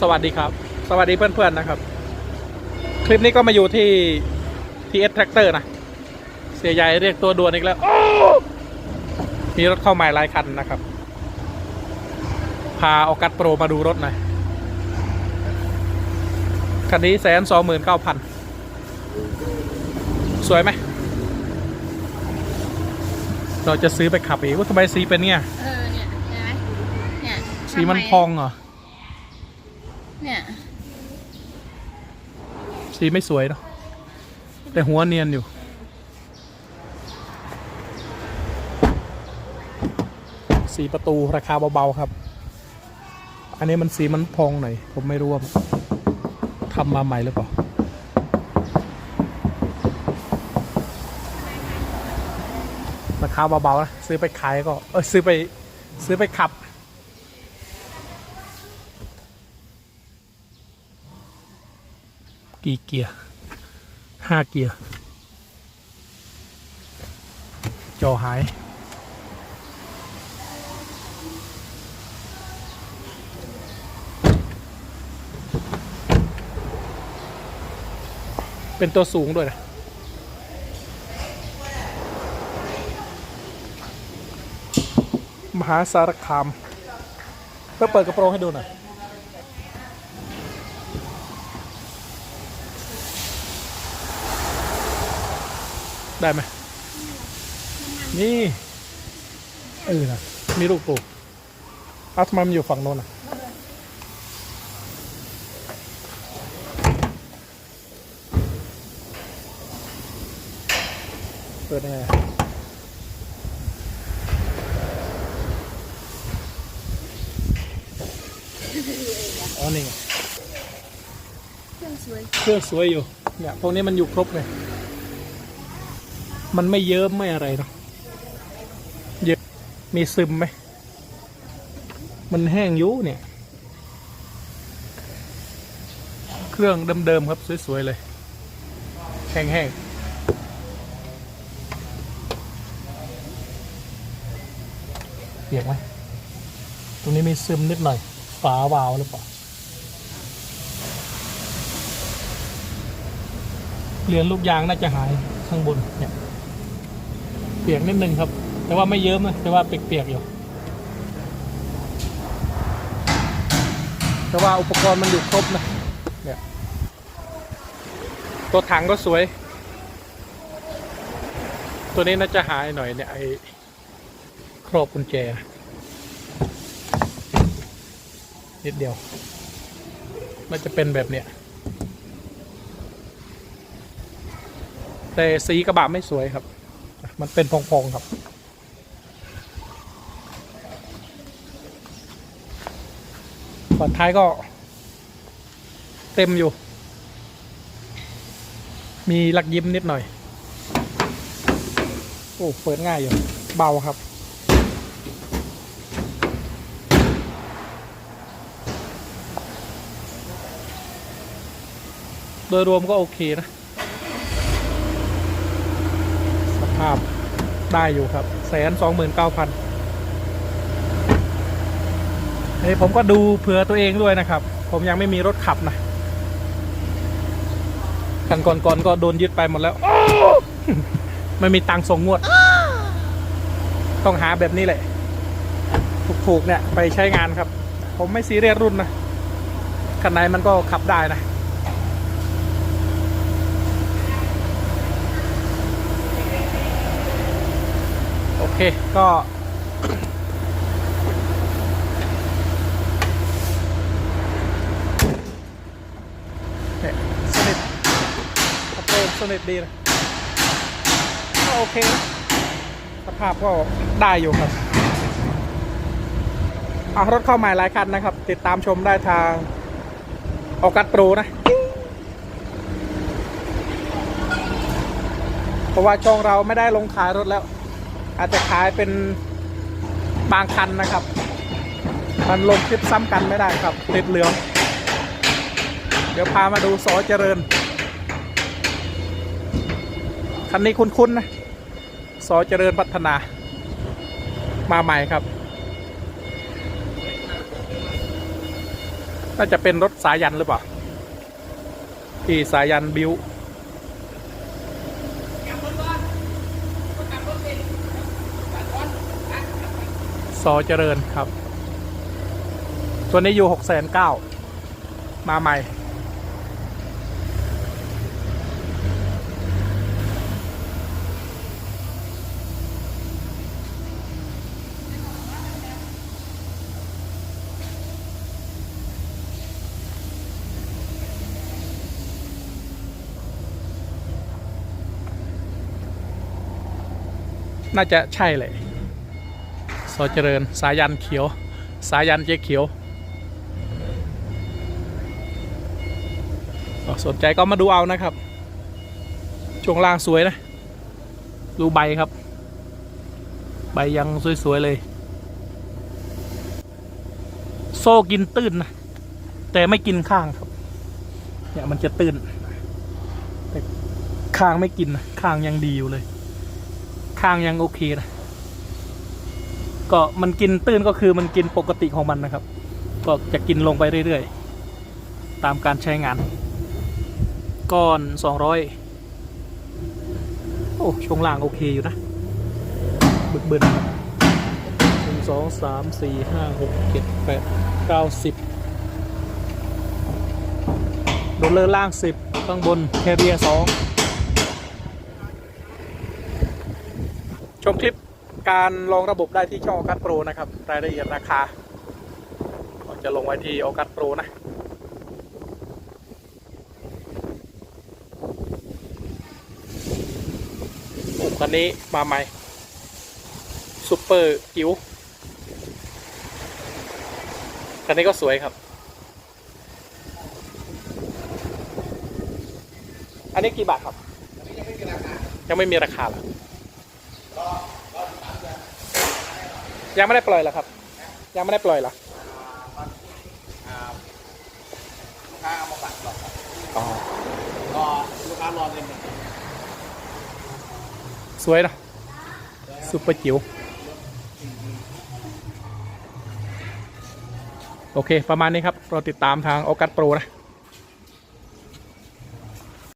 สวัสดีครับ สวัสดีเพื่อนๆนะครับ คลิปนี้ก็มาอยู่ที่ TS Tractor นะ เสียใหญ่เรียกตัวด่วนอีกแล้ว มีรถเข้าใหม่หลายคันนะครับ พาออกัสโปรมาดูรถหน่อย คันนี้แสนสองหมื่นเก้าพันสวยไหม เราจะซื้อไปขับเองว่าทำไมสีเป็นเนี่ย เออเนี่ยเห็นไหมเนี่ยสีมันทำไพองเหรอ เนี่ยสีไม่สวยเนาะแต่หัวเนียนอยู่สีประตูราคาเบาๆครับ อันนี้มันสีมันพองหน่อย ผมไม่รู้ว่าทำมาใหม่หรือเปล่า ราคาเบาๆนะซื้อไปขายก็ เออซื้อไปซื้อไปขับ กี่เกียร์ห้าเกียร์จอหาย เป็นตัวสูงด้วยนะมหาสารคามเพื่อเปิดกระโปรงให้ดูหน่อย ได้ไหมนี่เออนะมีลูกปูเอาทำไมมันอยู่ฝั่งโน้นอะเปิดยังไงอ๋อนี่ไงเครื่องสวย เครื่องสวยอยู่ เนี่ย พวกนี้มันอยู่ครบเลย มันไม่เยิ้มไม่อะไรเนาะเยอะมีซึมไหม มันแห้งยุ่เนี่ย เครื่องเดิมๆครับ สวย ๆ เลย แห้งๆเปียกไหมตรงนี้มีซึมนิดหน่อย ฝาวาล์วหรือเปล่าเปลี่ยนลูกยางน่าจะหายข้างบนเนี่ย เปียกนิดนึงครับ แต่ว่าไม่เยิ้มนะแต่ว่าเปียกๆอยู่ แต่ว่าอุปกรณ์มันอยู่ครบนะเนี่ยตัวถังก็สวย ตัวนี้น่าจะหายหน่อยเนี่ยไอ้ครอบกุญแจนิดเดียวมันจะเป็นแบบเนี้ยแต่สีกระบะไม่สวยครับ มันเป็นพองๆครับฝั่งท้ายก็ เต็มอยู่ มีลักยิ้มนิดหน่อย โอ้ เปิดง่ายอยู่ เบาครับโดยรวมก็โอเคนะ สภาพได้อยู่ครับแสนสองหมื่นเก้าพันเฮ้ผมก็ดูเผื่อตัวเองด้วยนะครับ ผมยังไม่มีรถขับนะคันก่อนๆก็โดนยึดไปหมดแล้ว ไม่มีตังค์ส่งงวด ต้องหาแบบนี้แหละ ถูกๆเนี่ย ไปใช้งานครับ ผมไม่ซีเรียสรุ่นนะคันไหนมันก็ขับได้นะ เคก็ เนี่ยสนิทกระโปรงสนิทดีนะก็โอเคนะสภาพก็ได้อยู่ครับเอารถเข้าใหม่หลายคันนะครับ ติดตามชมได้ทางออกัสโปรนะ เพราะว่าช่องเราไม่ได้ลงขายรถแล้ว อาจจะขายเป็นบางคันนะครับ มันลงคลิปซ้ำกันไม่ได้ครับ ติดเหลือง เดี๋ยวพามาดูสอเจริญ คันนี้คุ้นๆนะสอเจริญพัฒนา มาใหม่ครับน่าจะเป็นรถสายันหรือเปล่า ที่สายันบิว ซอเจริญครับ ตัวนี้อยู่หกแสนเก้ามาใหม่ น่าจะใช่เลย ซอเจริญ สายันเขียว สายันเจ๊เขียว สนใจก็มาดูเอานะครับ ช่วงล่างสวยนะ ดูใบครับ ใบยังสวย ๆ เลย โซ่กินตื้นนะ แต่ไม่กินข้างครับ เนี่ยมันจะตื้น แต่ข้างไม่กินนะ ข้างยังดีอยู่เลย ข้างยังโอเคนะ ก็มันกินตื้นก็คือมันกินปกติของมันนะครับ ก็จะกินลงไปเรื่อยๆ ตามการใช้งาน ก้อนสองร้อยโอ้ช่วงล่างโอเคอยู่นะบึกบึนหนึ่งสองสามสี่ห้าหกเจ็ดแปดเก้าสิบโดนเลอร์ล่างสิบข้างบนแคเรียสองชมคลิป การลองระบบได้ที่ช่องออกัสโปรนะครับ รายละเอียดราคาก็จะลงไว้ที่ออกัสโปรนะคันนี้มาใหม่ซูเปอร์จิ๋วคันนี้ก็สวยครับ อันนี้กี่บาทครับ ยังไม่มีราคาเหรอ ยังไม่ได้ปล่อยเหรอครับ ยังไม่ได้ปล่อยเหรอลูกค้าเอามาบัตรหรอกครับอ๋อรอลูกค้ารอเงินสวยเนอะซุปเปอร์จิ๋วโอเค ประมาณนี้ครับ เราติดตามทางออกัสโปรนะ